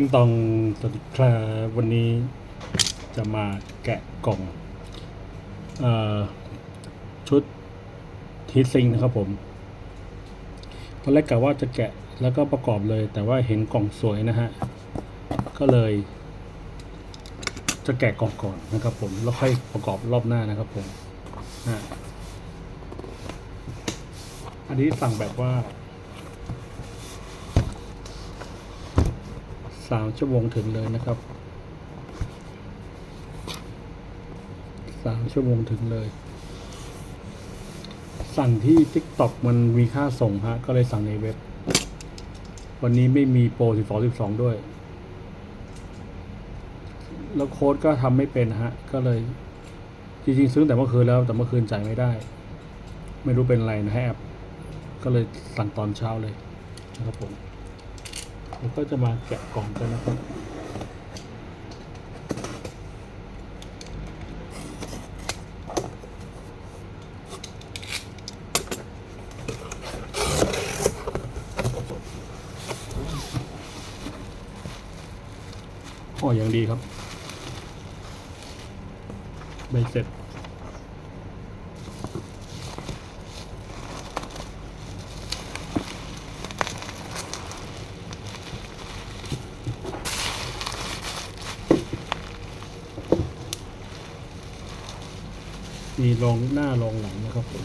ติ้งตองสวัสดีครับวันนี้จะมาแกะกล่องอชุดทีซิงนะครับผม ตอนแรกกะว่าจะแกะแล้วก็ประกอบเลย แต่ว่าเห็นกล่องสวยนะฮะ ก็เลย จะแกะกล่องก่อนนะครับผม แล้วค่อยประกอบรอบหน้านะครับผมอันนี้สั่งแบบว่า สามชั่วโมงถึงเลยนะครับสามชั่วโมงถึงเลย สั่งที่ TikTok มันมีค่าส่งฮะ ก็เลยสั่งในเว็บ วันนี้ไม่มีโปร12 12ด้วย แล้วโค้ดก็ทำไม่เป็นฮะ ก็เลย จริงๆ ซื้อแต่เมื่อคืนแล้วแต่เมื่อคืนจ่ายไม่ได้ ไม่รู้เป็นอะไรนะให้แอป ก็เลยสั่งตอนเช้าเลยนะครับผม แล้วก็จะมาแกะกล่องกันนะครับ ห่ออย่างดีครับใบเสร็จ มีรองหน้ารองหลังนะ ครับผม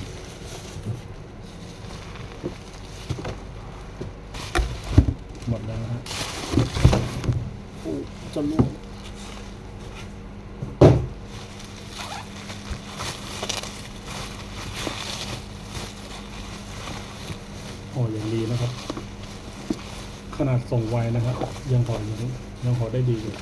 หมดแล้วฮะโอ้จะล่วงโอ้อย่างดีนะครับ ขนาดส่งไวนะครับ ยังพอยังยังพอได้ดีอยู่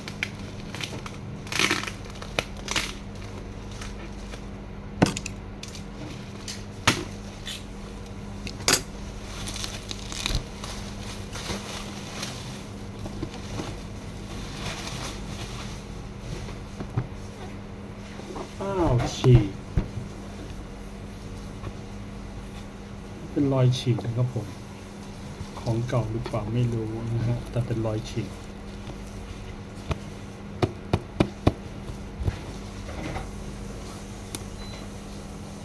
อ้าวฉีก เป็นร อยฉีกนะครับผม ของเก่าหรือเปล่าไม่รู้นะฮะแต่เป็นรอยฉีก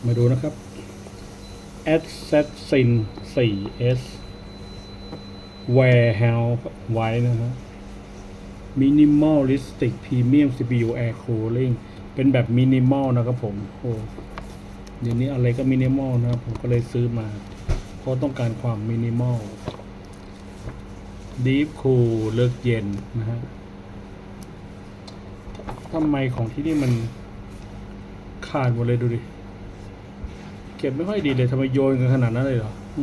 มาดูนะครับ Assassin 4S Warehouse ไว้นะฮะ Minimalistic Premium CPU Air Cooling เป็นแบบมินิมอลนะครับผม โอ้ เดี๋ยวนี้อะไรก็มินิมอลนะครับ ผมก็เลยซื้อมา เพราต้องการความมินิมอล Deep Cool เลิกเย็นนะฮะทำไมของที่นี่มันขาดหมดเลยดูดิ เก็บไม่ค่อยดีเลยทำไมโยนกันขนาดนั้นเลยเหรออ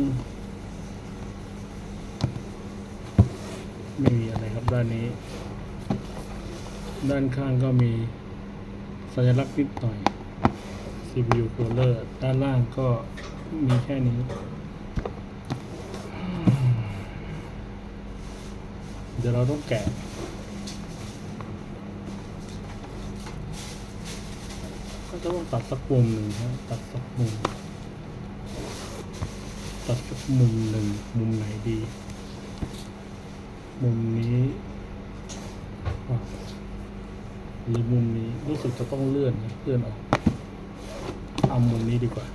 ไม่มีอะไรครับด้านนี้ ด้านข้างก็มีสัญลักษณ์นิดหน่อย CPU cooler ด้านล่างก็มีแค่นี้ ดี๋ยวเราต้องแกะก็จะต้องตัดสักมุมหนึ่งฮะตัดสักมุม ตัดสักมุมหนึ่งมุมไหนดี มุมนี้อะหรือมุมนี้รู้สึกจะต้องเลื่อนนะเลื่อนออกเอามุมนี้ดีกว่า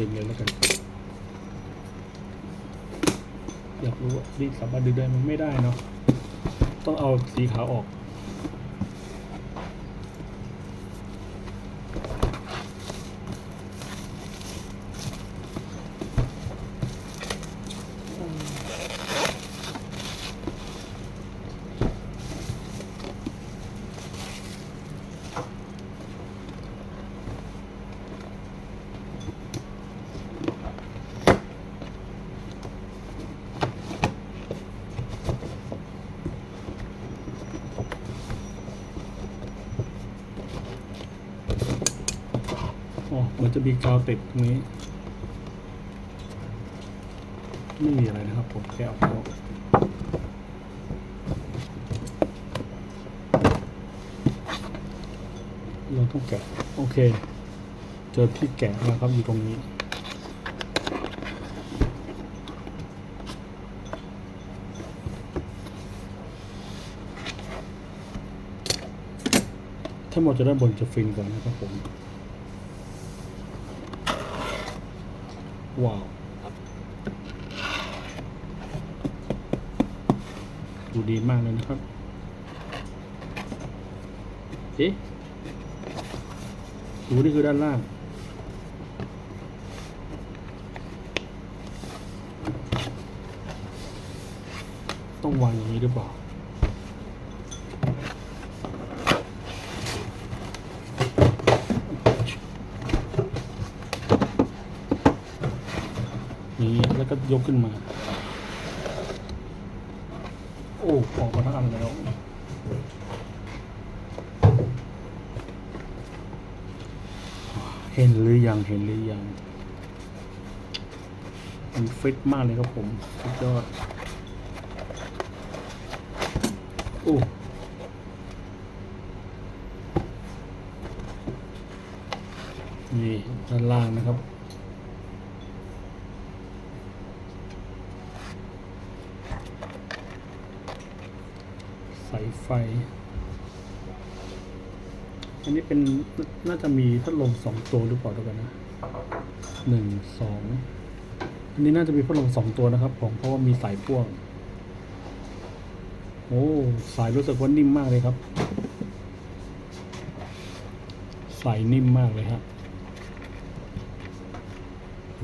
ดึงเลยแล้วกันอยากรู้ว่ารีดสามารถดึงได้มันไม่ได้เนาะต้องเอาสีขาวออก จะมีกาวติดตรงนี้ ไม่มีอะไรนะครับ ผมแค่เอาเข้าเราต้องแกะ โอเค เจอที่แกะแล้วครับอยู่ตรงนี้ถ้าหมดจะได้บนจะฟินก่อนนะครับผม ว้าวดูดีมากเลยนะครับเอ๊ะดูนี่คือด้านล่าง ต้องวางอย่างนี้หรือเปล่า นี้แล้ว ก็ยกขึ้นมา โอ้ออกมาทั้งอันแล้วเห็นหรือยังเห็นหรือยังมันฟิตมากเลยครับผมสุดยอดโอ้นี่ด้านล่างนะครับ สายไฟ อันนี้เป็นน่าจะมีพัดลมสองตัวหรือเปล่าเดียวกันนะหนึ่งสองอันนี้น่าจะมีพัดลมสองตัวนะครับผมเพราะว่ามีสายพ่วง โอ้สายรู้สึกว่านิ่มมากเลยครับ สายนิ่มมากเลยฮะ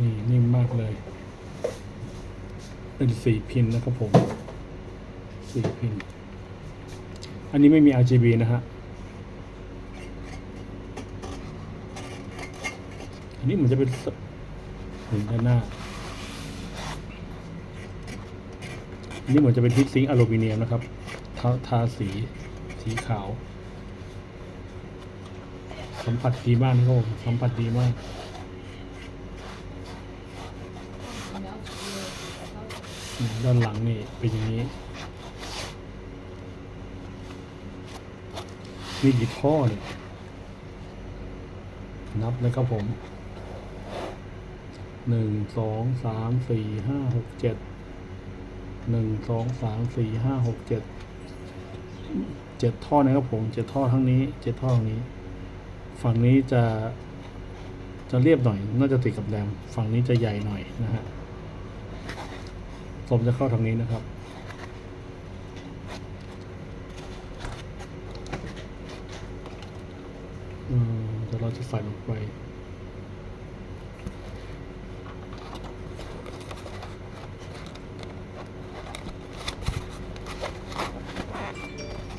นี่นิ่มมากเลย เป็นสี่พินนะครับผมสี่พิน อันนี้ไม่มี RGB นะฮะ อันนี้เหมือนจะเป็นเห็นด้านหน้า อันนี้เหมือนจะเป็นฮิตซิงอลูมิเนียมนะครับ ทาทาสีสีขาว สัมผัสดีมากนะครับผมสัมผัสดีมากด้านหลังนี่เป็นอย่างนี้ มีกี่ท่อเนี่ยนับเลยครับผมหนึ่งสองสามสี่ห้าหกเจ็ดหนึ่งสองสามสี่ห้าหกเจ็ดเจ็ดท่อนะครับผมเจ็ดท่อทั้งนี้เจ็ดท่อทั้งนี้ ฝั่งนี้จะ จะเรียบหน่อย น่าจะติดกับแรมฝั่งนี้จะใหญ่หน่อยนะฮะผมจะเข้าทางนี้นะครับ เดี๋ยวเราจะใส่ลงไป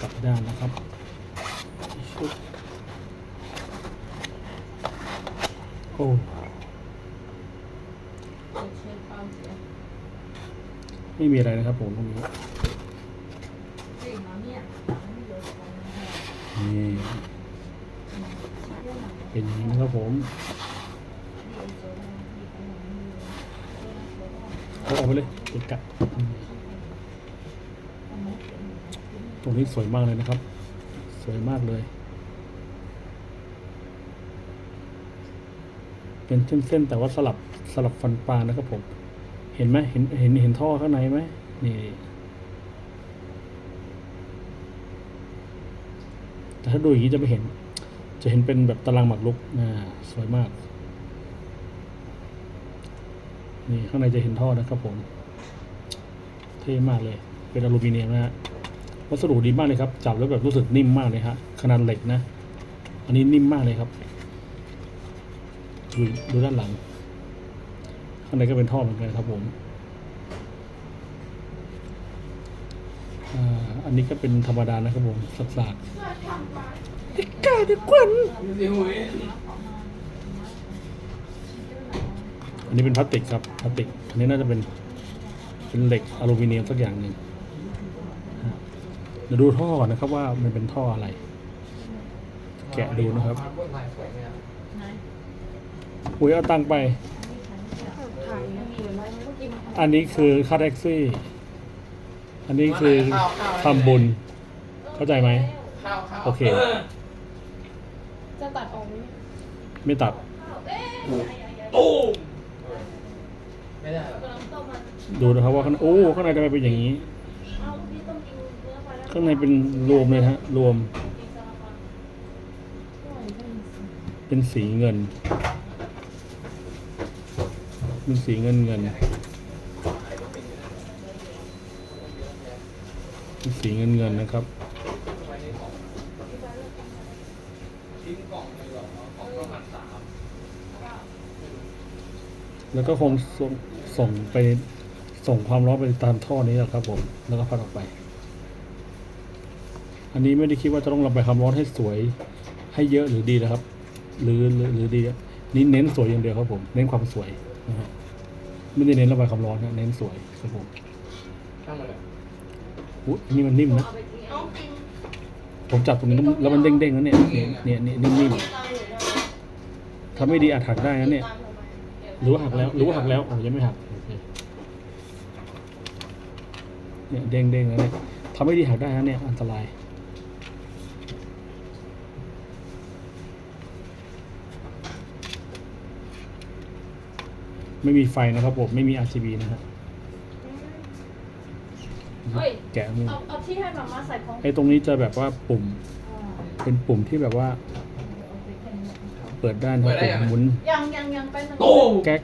กลับด้านนะครับชุบโอ้ไม่มีอะไรนะครับผมตรงนี้นี่ เป็นอย่างนี้นะครับผมเอาออกไปเลยเกะตรงนี้สวยมากเลยนะครับ สวยมากเลย เป็นเส้นๆแต่ว่าสลับสลับฟันปลานะครับผม เห็นไหมเห็นเห็นเห็นท่อข้างในไหมนี่แต่ถ้าดูอย่างนี้จะไม่เห็น จะเห็นเป็นแบบตารางหมากรุกอ่าสวยมาก นี่ข้างในจะเห็นท่อนะครับผม เท่มากเลย เป็นอลูมิเนียมนะฮะวัสดุดีมากเลยครับ จับแล้วแบบรู้สึกนิ่มมากเลยฮะ ขนาดเหล็กนะ อันนี้นิ่มมากเลยครับ ดูดูด้านหลัง ข้างในก็เป็นท่อเหมือนกันครับผมอ่าอันนี้ก็เป็นธรรมดานะครับผมสักสากกาเดี๋ยวกวนอันนี้เป็นพลาสติกครับพลาสติก อันนี้น่าจะเป็น เป็นเหล็กอลูมิเนียมสักอย่างหนึ่งเดี๋ยวดูท่อก่อนนะครับว่ามันเป็นท่ออะไร แกะดูนะครับปุ๋ยเอาตังไป อันนี้คือค่าแท็กซี่ อันนี้คือทำบุญ เข้าใจไหม โอเค จะตัดออกไหมไม่ตัดตูมไม่ได้ ดูนะครับว่าข้างในโอ้ข้างในทำไมเป็นอย่างนี้ ข้างในเป็นรวมเลยฮะรวม เป็นสีเงิน เป็นสีเงินเงินเป็นสีเงินเงินนะครับแล้วก็คงส่งส่งไป ส่งความร้อนไปตามท่อนี้แหละครับผม แล้วก็พัดออกไป อันนี้ไม่ได้คิดว่าจะต้องระบายความร้อนให้สวยให้เยอะหรือดีนะครับ หรือหรือหรือดีอะนี่เน้นสวยอย่างเดียวครับผม เน้นความสวยนะฮะไม่ได้เน้นระบายความร้อนนะเน้นสวยครับผมอุ๊ยนี่มันนิ่มนะ ผมจับตรงนี้แล้วแล้วมันเด้งๆนะเนี่ยเนี่ยเนี่ยเนี่ยนิ่มๆถ้าไม่ดีอาจหักได้นะเนี่ย หรือว่าหักแล้ว หรือว่าหักแล้วโอ้ยังไม่หักโอ เคเนี่ยเด้งเด้งๆแล้วเนี่ยทำไม่ดีหักได้นะเนี่ยอันตราย ไม่มีไฟนะครับผมไม่มี RGB นะฮะเฮ้ยแกะมือเอาเอาที่ให้มาม่าใส่พร้อมไอ้ตรงนี้จะแบบว่าปุ่ม เป็นปุ่มที่แบบว่า เปิดได้นะครับผมหมุนยังยังยังไปหนึ่งตูมแก๊ก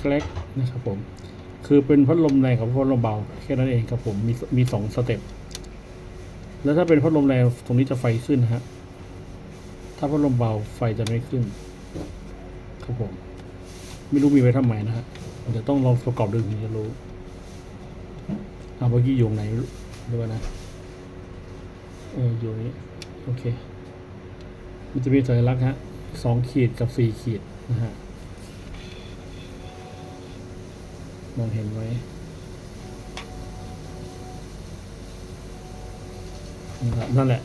แก๊ก นะครับผม คือเป็นพัดลมแรงกับพัดลมเบาแค่นั้นเองครับผมมีมีสองสเต็ปแล้วถ้าเป็นพัดลมแรงตรงนี้จะไฟขึ้นนะฮะถ้าพัดลมเบาไฟจะไม่ขึ้น ครับผม ไม่รู้มีไว้ทำไมนะฮะเดี๋ยวต้องลองประกอบดูถึงจะรู้เอาเมื่อกี้อยู่ไหนด้วยนะเอออยู่นี้โอเค มันจะมีสัญลักษณ์ฮะสองขีดกับสี่ขีดนะฮะ มองเห็นไว้นั่นแหละ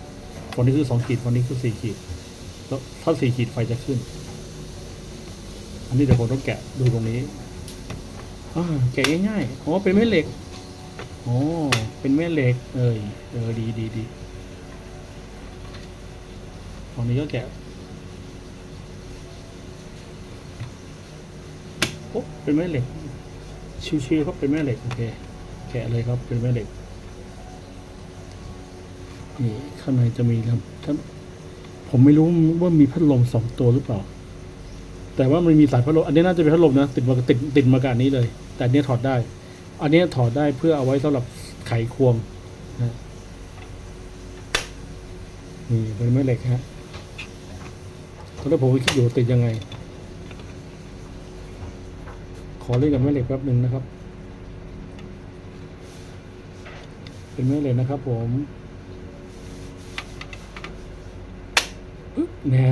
คนนี้คือสองขีดคนนี้คือสี่ขีด แล้วถ้าสี่ขีดไฟจะขึ้น อันนี้เดี๋ยวผมต้องแกะดูตรงนี้แกะง่ายๆอ๋อเป็นแม่เหล็กอ๋อเป็นแม่เหล็ก เอยเออดีดีดีตรงนี้ก็แกะโอ้เป็นแม่เหล็ก ชิวๆครับเป็นแม่เหล็กโอเคแกะเลยครับเป็นแม่เหล็กนี่ข้างในจะมีลำท่านผมไม่รู้ว่ามีพัดลมสองตัวหรือเปล่า แต่ว่ามันมีสายพัดลมอันนี้น่าจะเป็นพัดลมนะติดมาติดติดมากับนี้เลย แต่อันนี้ถอดได้ อันนี้ถอดได้เพื่อเอาไว้สำหรับไขควงนะนี่เป็นแม่เหล็กฮะตอนแรกผมก็คิดอยู่ติดยังไง ขอเล่นกับแม่เหล็กแป๊บหนึ่งนะครับ เป็นแม่เหล็กนะครับ ผมน่า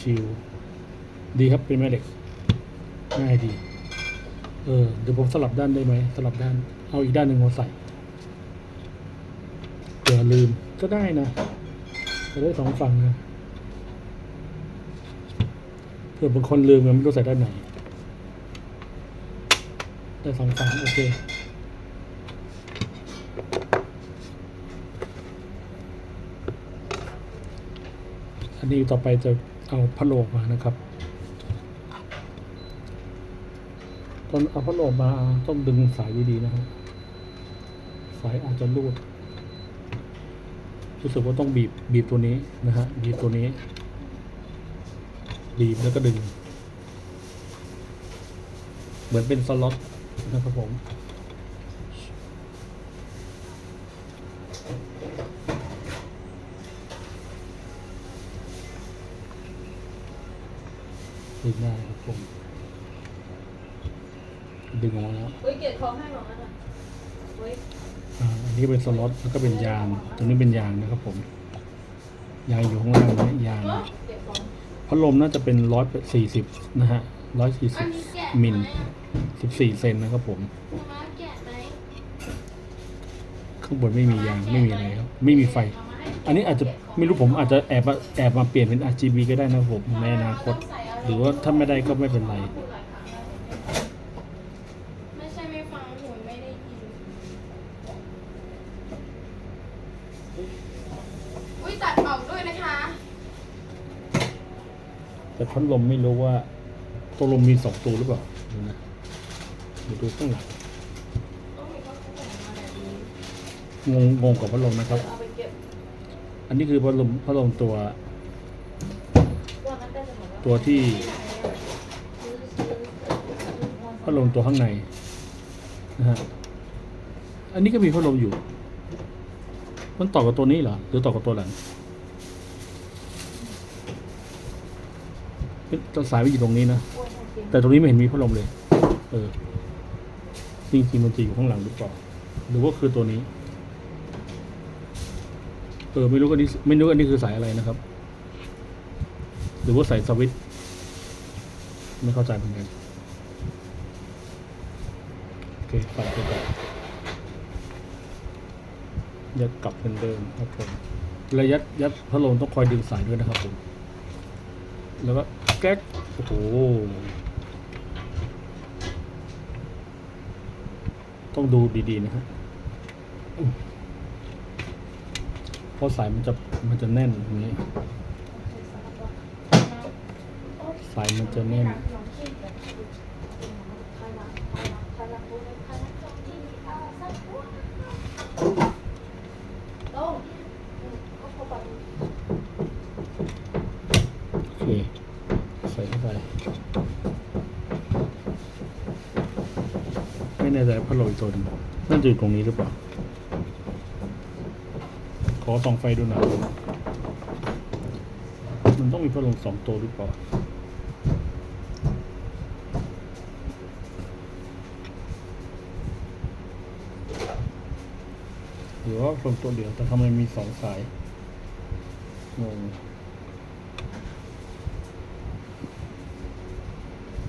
ชิวๆดีครับเป็นแม่เหล็กง่ายดี เออเดี๋ยวผมสลับด้านได้ไหมสลับด้าน เอาอีกด้านหนึ่งมาใส่เผื่อลืมก็ได้นะจะได้สองฝั่งนะเผื่อบางคนลืมมันไม่รู้ใส่ด้านไหน ได้สองฝั่งโอเคอันนี้ต่อไปจะเอาพัดลมออกมานะครับ ตอนเอาพัดลมมาต้องดึงสายดีๆนะครับสายอาจจะรูดรู้สึกว่าต้องบีบบีบตัวนี้นะฮะบีบตัวนี้ บีบแล้วก็ดึง เหมือนเป็นสล็อต นะครับผมดึงได้ครับผมดึงออกมาแล้วเฮ้ยเกียรติของให้หมอมาหน่อยเฮ้ยอ่าอันนี้เป็นสล็อตแล้วก็เป็นยางตรงนี้เป็นยางนะครับผมยางอยู่ข้างล่างนะยางเอ้อเกียรติของพัดลมน่าจะเป็นร้อยสี่สิบนะฮะร้อยสี่สิบมิล สิบสี่เซนนะครับผมมาแกะไหมข้างบนไม่มียางไม่มีอะไรครับ ไม่มีไฟ อันนี้อาจจะไม่รู้ผมอาจจะแอบมาแอบมาเปลี่ยนเป็น RGB ก็ได้นะครับผมในอนาคต หรือว่าถ้าไม่ได้ก็ไม่เป็นไรพูดหลายครั้งแล้วไม่ใช่ไม่ฟังหูไม่ได้ยินอุ้ยตัดออกด้วยนะคะแต่พัดลมไม่รู้ว่าตัวลมมีสองตัวหรือเปล่าดูนะเดูข้างหลังต้องงงงกับพัดลมนะครับ อันนี้คือพัดลมพัดลมตัว ตัวที่พัดลมตัวข้างในนะฮะอันนี้ก็มีพัดลมอยู่ มันต่อกับตัวนี้เหรอ หรือต่อกับตัวหลังตัวสายไปอยู่ตรงนี้นะ แต่ตรงนี้ไม่เห็นมีพัดลมเลย เออ จริงๆมันจะอยู่ข้างหลังหรือเปล่าหรือว่าคือตัวนี้ เออไม่รู้อันนี้ไม่รู้อันนี้คือสายอะไรนะครับ หรือว่าสายสวิตไม่เข้าใจเหมือนกันโอเคปัดไปก่อนยัดกลับเหมือนเดิมครับผมระยัดยัดพัดลมต้องคอยดึงสายด้วยนะครับผมแล้วก็แก๊กโอ้โห ต้องดูดีๆนะครับเพราะสายมันจะมันจะแน่นอย่างนี้ สายมันจะแน่น โอเค ใส่เข้าไป ไม่แน่ใจพัดลมตัวนึงน่าจะอยู่ตรงนี้หรือเปล่า ขอส่องไฟดูหน่อย มันต้องมีพัดลมสองตัวหรือเปล่าหรือว่าพัดลมตัวเดียว แต่ทำไมมีสองสายงง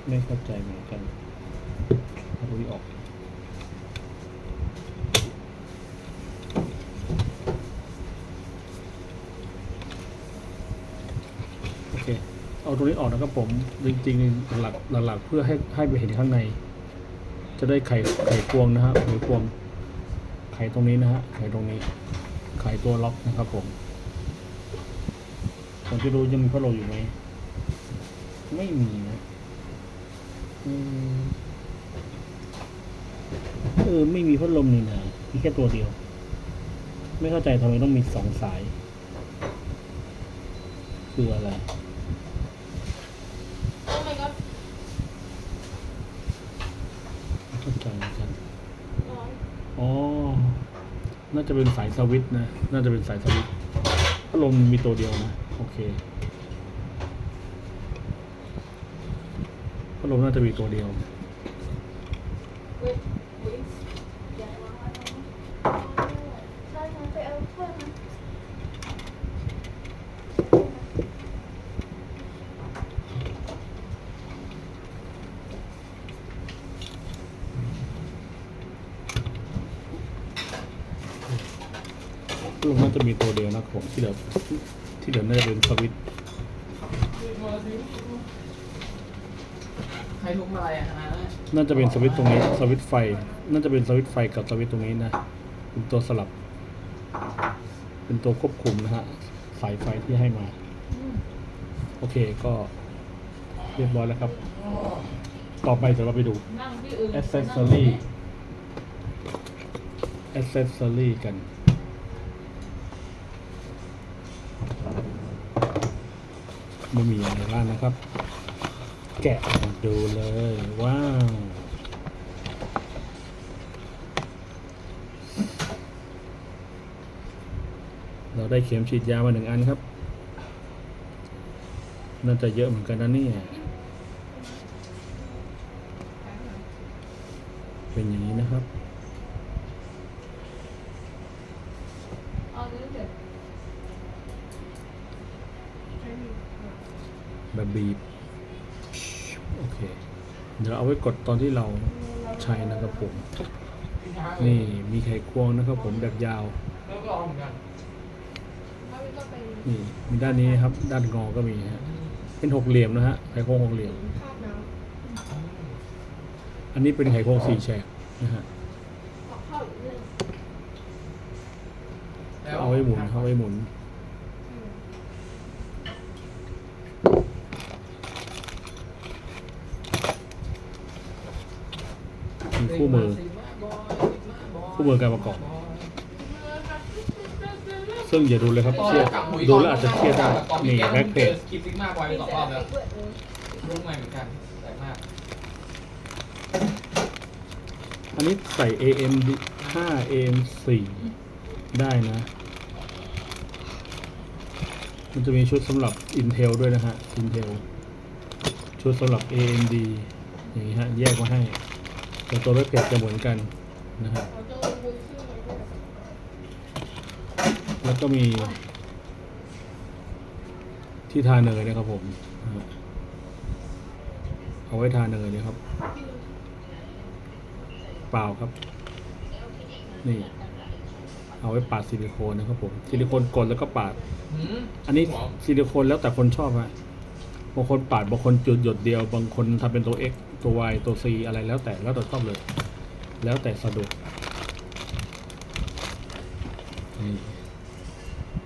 ไม่เข้าใจเหมือนกันเอาตรงนี้ออก โอ เค เอาตรงนี้ออกนะครับผม จริงๆหลักหลักๆเพื่อให้ให้ไปเห็นข้างใน จะได้ไข่ไข่ควงนะฮะไข่ควง ไข่ตรงนี้นะฮะ ไข่ตรงนี้ ไข่ตัวล็อกนะครับผมผมจะดูยังมีพัดลมอยู่ไหม ไม่มีนะอืมเออไม่มีพัดลมนี่นะมีแค่ตัวเดียว ไม่เข้าใจทำไมต้องมีสองสาย คืออะไร โอ้ my god ไม่เข้าใจเหมือนกัน ร้อน อ๋อ น่าจะเป็นสายสวิตนะ น่าจะเป็นสายสวิตพัดลมมีตัวเดียวนะ โอเคพัดลมน่าจะมีตัวเดียว เว้ยเว้ยอย่าวางไว้ตรงนี้ใช่งั้นไปเอาถ้วยมา พัดลมน่า จะมีตัวเดียวนะครับผมที่เหลือที่เหลือน่าจะเป็นสวิตช์ใครทุกมาอะไรอะนะน่าจะเป็นสวิตช์ตรงนี้สวิตช์ไฟ น่าจะเป็นสวิตช์ไฟกับสวิตช์ตรงนี้นะเป็นตัวสลับ เป็นตัวควบคุมนะฮะสายไฟที่ให้มา โอเคก็เรียบร้อยแล้วครับ ต่อไปเดี๋ยวเราไปดูนั่งที่อื่น accessory accessory กัน ไม่มีอะไรบ้างนะครับ แกะมาดูเลยว้าวเราได้เข็มฉีดยามาหนึ่งอันครับ น่าจะเยอะเหมือนกันนะนี่เป็นอย่างนี้นะครับ เอาเรื่องเดี๋ยว แบบบีบ โอเค เดี๋ย ไว้กดตอนที่เราใช้นะครับผม นี่มีไขควงนะครับผมแบบยาวนี่มีด้านนี้ครับ ด้านงอก็มีฮะเป็นหกเหลี่ยมนะฮะไขควงหกเหลี่ยม อันนี้เป็นไขควงสี่แฉกนะฮะเอาไว้หมุนเอาไว้หมุน อืม มี คู่มือ คู่มือการประกอบ ซึ่งอย่าดูเลยครับเครียดดูแล้วอาจจะเครียดได้นี่แบ็คเพจคลิปซิกมาบอยไปสองรอบแล้วเปิดเลยรุ่นใหม่เหมือนกันแต่มากอันนี้ใส่ AM 5 AM 4ได้นะ มันจะมีชุดสำหรับ Intel ด้วยนะฮะ Intel ชุดสำหรับ AMD อย่างนี้ฮะ แยกมาให้ แต่ตัวเว็บเพจจะเหมือนกันนะฮะเราจะลงมือชื่อมันด้วยแล้วก็มีที่ทาเนยนะครับผมนะฮะเอาไว้ทาเนยนะครับ เปล่าครับ นี่ เอาไว้ปาดซิลิโคนนะครับผม ซิลิโคนกดแล้วก็ปาดหืมอันนี้ซิลิโคนแล้วแต่คนชอบฮะบางคนปาดบางคนจุดหยดเดียว บางคนทำเป็นตัว X ตัว Y ตัว C อะไรแล้วแต่แล้วแต่ชอบเลย แล้วแต่สะดวกนี่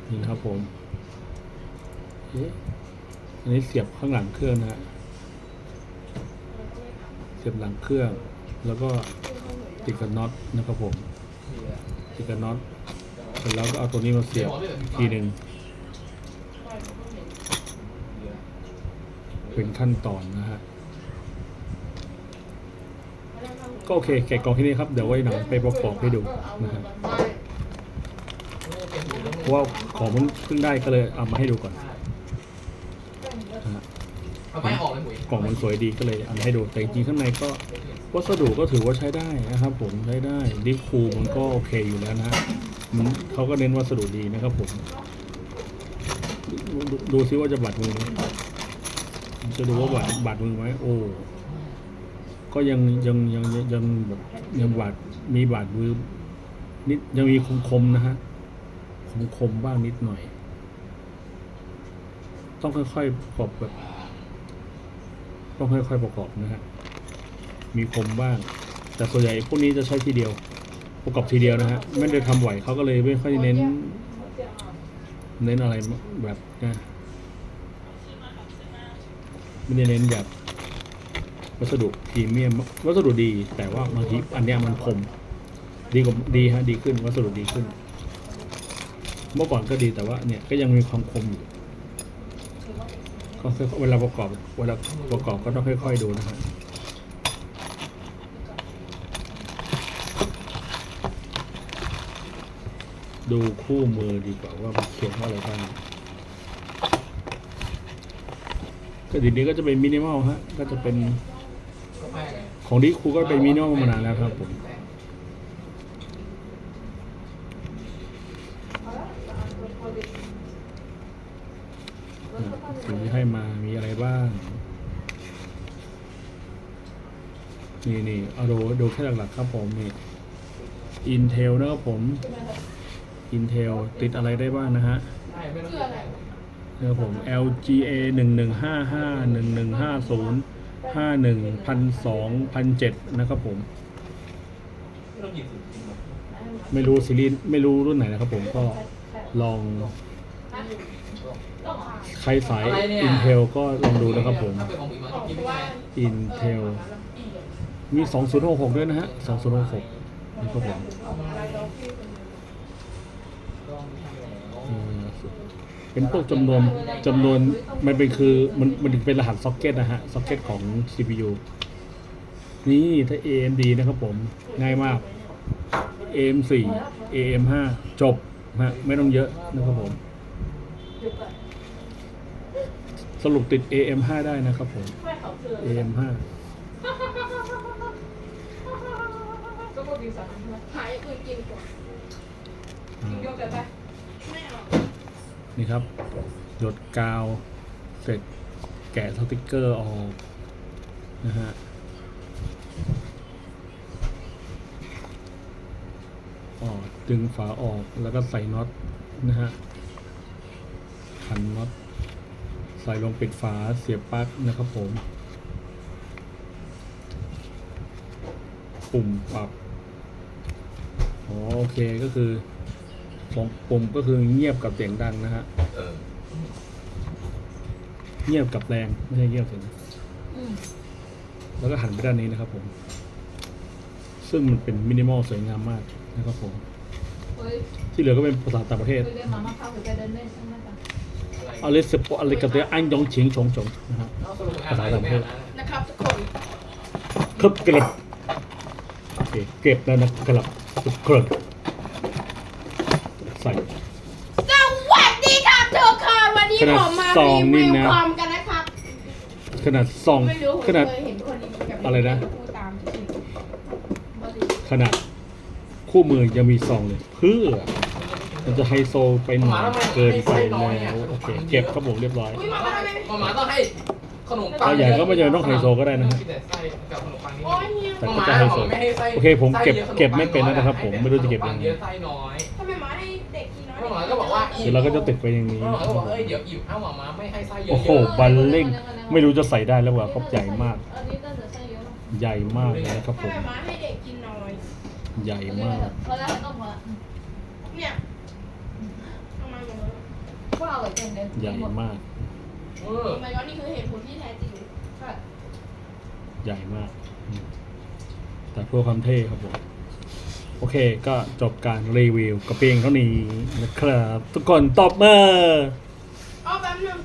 นี่นะครับผมอันนี้เสียบข้างหลังเครื่องนะฮะเสียบหลังเครื่อง แล้วก็ติดกับน็อตนะครับผมติดกับน็อตเสร็จแล้วก็เอาตัวนี้มาเสียบทีหนึ่งเป็นขั้นตอนนะฮะ ก็โอเคแกะกล่องที่นี่ครับ เดี๋ยวไว้หนังไปประกอบให้ดูนะฮะเพราะว่าของมันเพิ่งได้ก็เลยเอามาให้ดูก่อนนะฮะกล่องมันสวยดีก็เลยเอามาให้ดู แต่จริงๆข้างในก็วัสดุก็ถือว่าใช้ได้นะครับ ผมใช้ได้ดิฟคูมันก็โอเคอยู่แล้วนะมันเขาก็เน้นวัสดุดีนะครับผม ดูดูซิว่าจะบาดมือไหมจะดูว่าบาดบาดมือไหมโอ้ ก็ยังยังยังยังแบบยังบาดมีบาดมือนิดยังมีคมคมนะฮะคมคมบ้างนิดหน่อย ต้องค่อยๆประกอบแบบ ต้องค่อยๆประกอบนะฮะมีคมบ้าง แต่ส่วนใหญ่พวกนี้จะใช้ทีเดียว ประกอบทีเดียวนะฮะไม่ได้ทำไหวเขาก็เลยไม่ค่อยเน้น เน้นอะไรแบบนะไม่ได้เน้นแบบ วัสดุพรีเมียมวัสดุดี แต่ว่าบางทีอันเนี้ยมันคม ดีกว่าดีฮะดีขึ้น วัสดุดีขึ้น เมื่อก่อนก็ดีแต่ว่าเนี่ยก็ยังมีความคมอยู่ก็เวลาประกอบเวลาประกอบก็ต้องค่อย ๆ ดูนะฮะดูคู่มือดีกว่าว่ามันเขียนว่าอะไรบ้างก็ดีนี้ก็จะเป็นมินิมอลฮะ ก็จะเป็น ของดีครูก็เป็นมินิมอลมานานแล้วครับผมอะสิ่งที่ให้มามีอะไรบ้าง นี่นี่เอาดูดูแค่หลักๆครับผมนี่ Intel นะครับผม Intel ติดอะไรได้บ้างนะฮะใช่ไม่ต้องคืออะไรนะครับผม LGA หนึ่งหนึ่งห้าห้าหนึ่งหนึ่งห้าศูนย์ห้าหนึ่งพันสองพันเจ็ดนะครับผมไม่ต้องหยิบสิจริงเหรอไม่รู้ซีรีส์ไม่รู้รุ่นไหนนะครับผมก็ลองต้องหาใคร สาย Intel ก็ลองดูนะครับผมถ้าเป็นของหมุยมันของกินเพไม่ราะได้ว่า Intel เออแล้วอีกมี 2066 ด้วยนะฮะ 2066นะครับผม อะไรเราพี่คนนึง เอ่อ เป็นพวกจำนวนจำนวนมันเป็นคือมันมันเป็นรหัสซ็อกเก็ตนะฮะซ็อกเก็ตของ CPU นี่ถ้า AMD นะครับผม ง่ายมาก AM4 AM5 จบฮะไม่ต้องเยอะนะครับผมเดี๋ยวก่อนสรุปติด AM5 ได้นะครับผมไม่เขาเสือ AM5 ก็พอดีสามหายอื่นกินก่อนอ่ากินโยเกิร์ตไปไม่เอา นี่ครับ หยดกาว เสร็จแกะสติกเกอร์ออกนะฮะออกดึงฝาออกแล้วก็ใส่น็อตนะฮะขันน็อตใส่ลงปิดฝาเสียบปลั๊กนะครับผม ปุ่มปรับอ๋อโอเคก็คือ สองปุ่มก็คือเงียบกับเสียงดังนะฮะ เออเงียบกับแรงไม่ใช่เงียบเสียงอืมแล้วก็หันไปด้านนี้นะครับผม ซึ่งมันเป็นมินิมอลสวยงามมากนะครับผม เฮ้ยที่เหลือก็เป็นภาษาต่างประเทศ ไปเรียนหมามาเข้าหรือไปเดินเล่นใช่ไหมจ๊ะอะไรอลิสปอลิกาเตอันยองชิงชงชงนะฮะ เอาสรุปอ่านอะไรไม่อ่านนะนะครับทุกคนครับกระบโอเคเก็บแล้วนะครับกระบใส่ สวัสดีครับทุกคนวันนี้ขนาดผมมาซองรีนี่วิวนะ คอมกันนะครับ ขนาดซองไม่รู้ผมขนาด เคยเห็นคนรีวิวกับอะไรนะ พูดตามจริงๆบริขนาดคู่มือยังมีซองเลย เพื่อ มันจะไฮโซไปหน่อยเกินไปแล้วโอเคเก็บครับผมเรียบร้อย อุ้ยมามาทำไมมาม่าต้องให้ขนมปังถ้าใหญ่ก็ไม่จำเป็นต้องไฮโซก็ได้นะฮะแต่ไส้กับขนมปังนี่โอ้ยเฮียแต่ก็จะไฮโซ โอเคผมเก็บเก็บไม่เป็นนะครับผมไม่รู้จะเก็บยังไงเยอะไส้น้อยทำไม หมาก็บอกว่าเดี๋ยวเราก็จะติดไปอย่างนี้ หมาก็บอกเอ้ยเดี๋ยวอิ่มเอ้าหมาม้าไม่ให้ไส้เยอะโอ้โหบัลเล่งไม่รู้จะใส่ได้แล้วว่าเพราะใหญ่มาก อันนี้น่าจะใช่เยอะมากใหญ่มากเลยนะครับผทำมไมหมาให้เด็กกินน้อย ใหญ่มากเพราะแล้วต้องพอละเนี่ยเอามาอย่างนี้ว่าอร่อยจังเลยใหญ่มากเออทำไมก็นี่คือเหตุผลที่แท้จริงใช่ใหญ่มากอืมแต่เพื่อความเท่ครับผม โอเคก็จบการรีวิวกระเพียงเท่านี้นะครับ ทุกคนตบมืออาแป๊บนึง